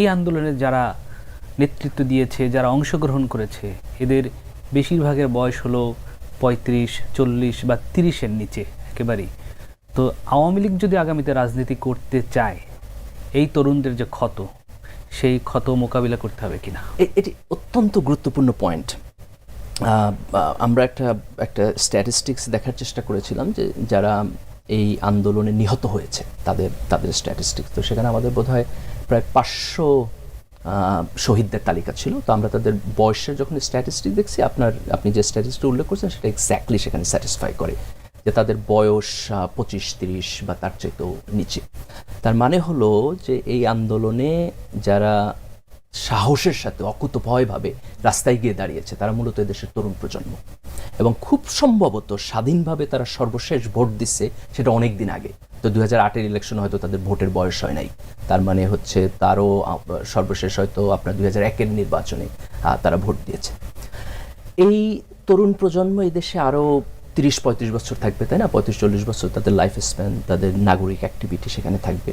এই আন্দোলনে যারা নেতৃত্ব দিয়েছে, যারা অংশগ্রহণ করেছে, এদের বেশিরভাগের বয়স হলো পঁয়ত্রিশ, চল্লিশ বা তিরিশের নিচে একেবারেই। তো আওয়ামী লীগ যদি আগামীতে রাজনীতি করতে চায়, এই তরুণদের যে ক্ষত, সেই ক্ষত মোকাবিলা করতে হবে কিনা? এটি অত্যন্ত গুরুত্বপূর্ণ পয়েন্ট আমরা একটা একটা স্ট্যাটিস্টিক্স দেখার চেষ্টা করেছিলাম যে যারা এই আন্দোলনে নিহত হয়েছে, তাদের তাদের স্ট্যাটিস্টিক্স তো সেখানে আমাদের বোধহয় প্রায় পাঁচশো শহীদদের তালিকা ছিল। তো আমরা তাদের বয়সের যখন স্ট্যাটিস্টিক দেখছি, আপনার, আপনি যে স্ট্যাটিস্টিক উল্লেখ করছেন, সেটা এক্স্যাক্টলি সেখানে স্যাটিসফাই করে যে তাদের বয়স পঁচিশ, তিরিশ বা তার চাইতেও নিচে। তার মানে হলো যে এই আন্দোলনে যারা সাহসের সাথে, অকুতভয়ভাবে রাস্তায় গিয়ে দাঁড়িয়েছে, তারা মূলত এদেশের তরুণ প্রজন্ম। এবং খুব সম্ভবত স্বাধীনভাবে তারা সর্বশেষ ভোট দিচ্ছে সেটা অনেক দিন আগে। তো দু হাজার ইলেকশন হয়তো তাদের ভোটের বয়স হয় নাই। তার মানে হচ্ছে তারও সর্বশেষ হয়তো আপনার দুই হাজার একের নির্বাচনে তারা ভোট দিয়েছে। এই তরুণ প্রজন্ম এই দেশে আরও তিরিশ পঁয়ত্রিশ বছর থাকবে, তাই না? পঁয়ত্রিশ চল্লিশ বছর তাদের লাইফ স্প্যান তাদের নাগরিক অ্যাক্টিভিটি সেখানে থাকবে।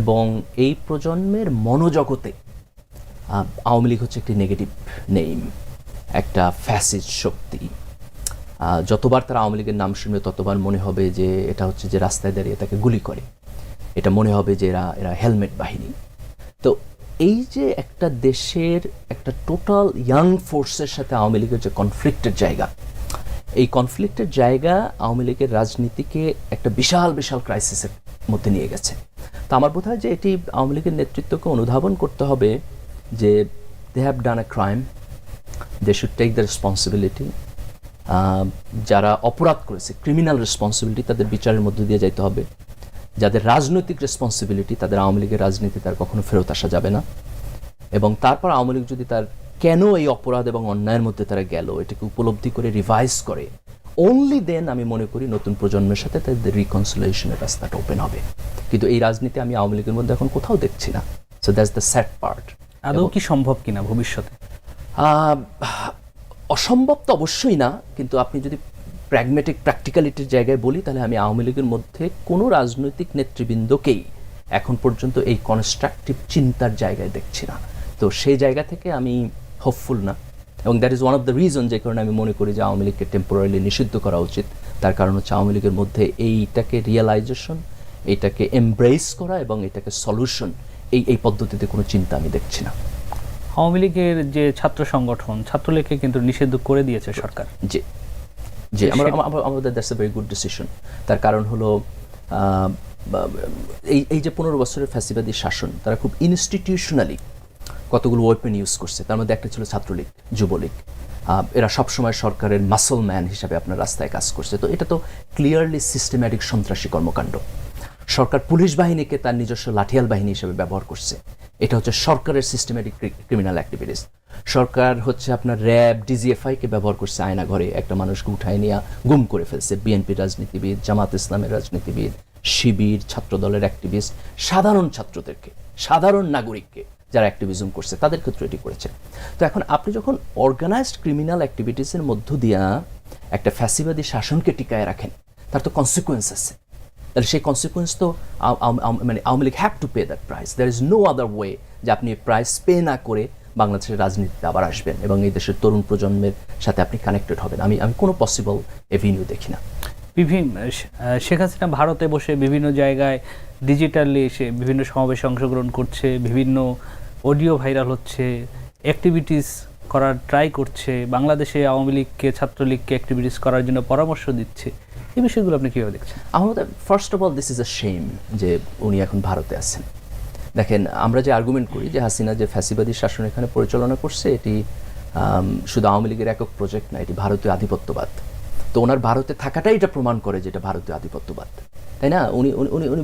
এবং এই প্রজন্মের মনোজগতে আওয়ামী লীগ হচ্ছে একটি নেগেটিভ নেইম একটা ফ্যাসিজ শক্তি। যতবার তারা আওয়ামী লীগের নাম শুনবে, ততবার মনে হবে যে এটা হচ্ছে যে রাস্তায় দাঁড়িয়ে তাকে গুলি করে। এটা মনে হবে যে এরা এরা হেলমেট বাহিনী। তো এই যে একটা দেশের একটা টোটাল ইয়াং ফোর্সের সাথে আওয়ামী লীগের যে কনফ্লিক্টের জায়গা, এই কনফ্লিক্টের জায়গা আওয়ামী লীগের রাজনীতিকে একটা বিশাল বিশাল ক্রাইসিসের মধ্যে নিয়ে গেছে। তো আমার বোধ হয় যে এটি আওয়ামী লীগের নেতৃত্বকে অনুধাবন করতে হবে যে they have done a crime they should take the responsibility যারা অপরাধ করেছে ক্রিমিনাল রেসপন্সিবিলিটি তাদের বিচারের মধ্যে দিয়ে যাইতে হবে। যাদের রাজনৈতিক রেসপন্সিবিলিটি তাদের আওয়ামী লীগের রাজনীতি তার কখনো ফেরত আসা যাবে না। এবং তারপর আওয়ামী লীগ যদি তার কেন এই অপরাধ এবং অন্যায়ের মধ্যে তারা গেল এটাকে উপলব্ধি করে রিভাইজ করে অনলি দেন আমি মনে করি নতুন প্রজন্মের সাথে তাদের রিকনসিলেশনের রাস্তাটা ওপেন হবে। কিন্তু এই রাজনীতি আমি আওয়ামী লীগের মধ্যে এখন কোথাও দেখছি না। So that's the sad part আদৌ কি সম্ভব কিনা ভবিষ্যতে? অসম্ভব তো অবশ্যই না, কিন্তু আপনি যদি প্র্যাগমেটিক প্র্যাকটিক্যালিটির জায়গায় বলি, তাহলে আমি আওয়ামী লীগের মধ্যে কোনো রাজনৈতিক নেতৃবৃন্দকেই এখন পর্যন্ত এই কনস্ট্রাকটিভ চিন্তার জায়গায় দেখছি না। তো সেই জায়গা থেকে আমি হোপফুল না। এবং that is one of the reason যে কারণে আমি মনে করি যে আওয়ামী লীগকে টেম্পোরারিলি নিষিদ্ধ করা উচিত। তার কারণ হচ্ছে আওয়ামী লীগের মধ্যে এইটাকে রিয়েলাইজেশন এইটাকে এমব্রেস করা এবং এটাকে সলিউশন এই এই পদ্ধতিতে কোনো চিন্তা আমি দেখছি না। আওয়ামী লীগের যে ছাত্র সংগঠন ছাত্রলীগকে কিন্তু নিষিদ্ধ করে দিয়েছে সরকার। জি জি আমার আমাদের that's a very good decision তার কারণ হলো এই এই যে পনেরো বছরের ফ্যাসিবাদী শাসন তারা খুব ইনস্টিটিউশনালি কতগুলো ওয়েপেন ইউজ করছে। তার মধ্যে একটা ছিল ছাত্রলীগ যুবলীগ। এরা সবসময় সরকারের মাসল ম্যান হিসাবে আপনার রাস্তায় কাজ করছে। তো এটা তো ক্লিয়ারলি সিস্টেম্যাটিক সন্ত্রাসী কর্মকাণ্ড। সরকার পুলিশ বাহিনীকে তার নিজস্ব লাঠিয়াল বাহিনী হিসেবে ব্যবহার করছে। এটা হচ্ছে সরকারের সিস্টেম্যাটিক ক্রিমিনাল অ্যাক্টিভিটিস সরকার হচ্ছে আপনার র্যাব ডিজিএফআই কে ব্যবহার করছে আয়না ঘরে। একটা মানুষকে উঠায় নিয়ে গুম করে ফেলছে। বিএনপি রাজনীতিবিদ, জামাত ইসলামের রাজনীতিবিদ, শিবির, ছাত্রদলের অ্যাক্টিভিস্ট সাধারণ ছাত্রদেরকে, সাধারণ নাগরিককে যারা অ্যাক্টিভিজম করছে, তাদের ক্ষেত্রে এটি করেছে তো এখন আপনি যখন অর্গানাইজড ক্রিমিনাল অ্যাক্টিভিটিসের মধ্য দিয়া একটা ফ্যাসিবাদী শাসনকে টিকায় রাখেন, তার তো কনসিকুয়েন্স আছে। তাহলে সেই কনসিকুয়েন্স তো মানে Awami League have to pay that price there is no other way যে আপনি প্রাইস পে না করে বাংলাদেশের রাজনীতিতে আবার আসবেন এবং এই দেশের তরুণ প্রজন্মের সাথে আপনি কানেক্টেড হবেন। আমি আমি কোনো পসিবল এভিনিউ দেখি না। বিভিন্ন, শেখ হাসিনা ভারতে বসে বিভিন্ন জায়গায় ডিজিটালি এসে বিভিন্ন সমাবেশে অংশগ্রহণ করছে, বিভিন্ন অডিও ভাইরাল হচ্ছে অ্যাক্টিভিটিস করার ট্রাই করছে, বাংলাদেশে আওয়ামী লীগকে, ছাত্রলীগকে অ্যাক্টিভিটিস করার জন্য পরামর্শ দিচ্ছে, এই বিষয়গুলো আপনি কীভাবে দেখছেন? আমার first of all this is a shame যে উনি এখন ভারতে আছেন। দেখেন, আমরা যে আর্গুমেন্ট করি যে হাসিনা যে ফ্যাসিবাদী শাসন এখানে পরিচালনা করছে, এটি শুধু আওয়ামী লীগের একক প্রজেক্ট না, এটি ভারতীয় আধিপত্যবাদ। তো ওনার ভারতে থাকাটাই এটা প্রমাণ করে যে এটা ভারতীয় আধিপত্যবাদ। তাই না? উনি উনি উনি উনি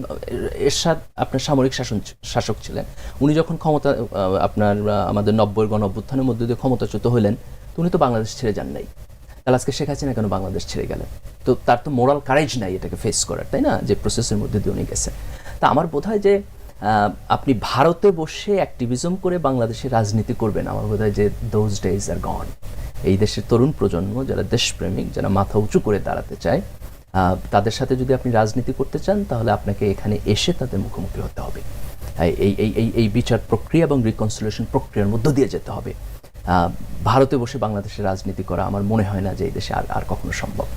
এরশাদ আপনার সামরিক শাসন শাসক ছিলেন। উনি যখন ক্ষমতা আপনার আমাদের নব্বই গণ অভ্যুত্থানের মধ্যে দিয়ে ক্ষমতাচ্যুত হলেন তো উনি তো বাংলাদেশ ছেড়ে যান নাই। তাহলে আজকে শেখ হাসিনা কেন বাংলাদেশ ছেড়ে গেলেন? তো তার তো মোরাল কারেজ নাই এটাকে ফেস করার, তাই না? যে প্রসেসের মধ্যে দিয়ে উনি গেছেন। তা আমার বোধ হয় যে আপনি ভারতে বসে অ্যাক্টিভিজম করে বাংলাদেশে রাজনীতি করবেন, আমার বোধ হয় যে দোজ ডেজ আর গন এই দেশের তরুণ প্রজন্ম, যারা দেশপ্রেমিক, যারা মাথা উঁচু করে দাঁড়াতে চায় তাদের সাথে যদি আপনি রাজনীতি করতে চান, তাহলে আপনাকে এখানে এসে তাদের মুখোমুখি হতে হবে। এই এই এই এই বিচার প্রক্রিয়া এবং রিকনসিলেশন প্রক্রিয়ার মধ্য দিয়ে যেতে হবে। ভারতে বসে বাংলাদেশের রাজনীতি করা আমার মনে হয় না যে এই দেশে আর আর কখনো সম্ভব।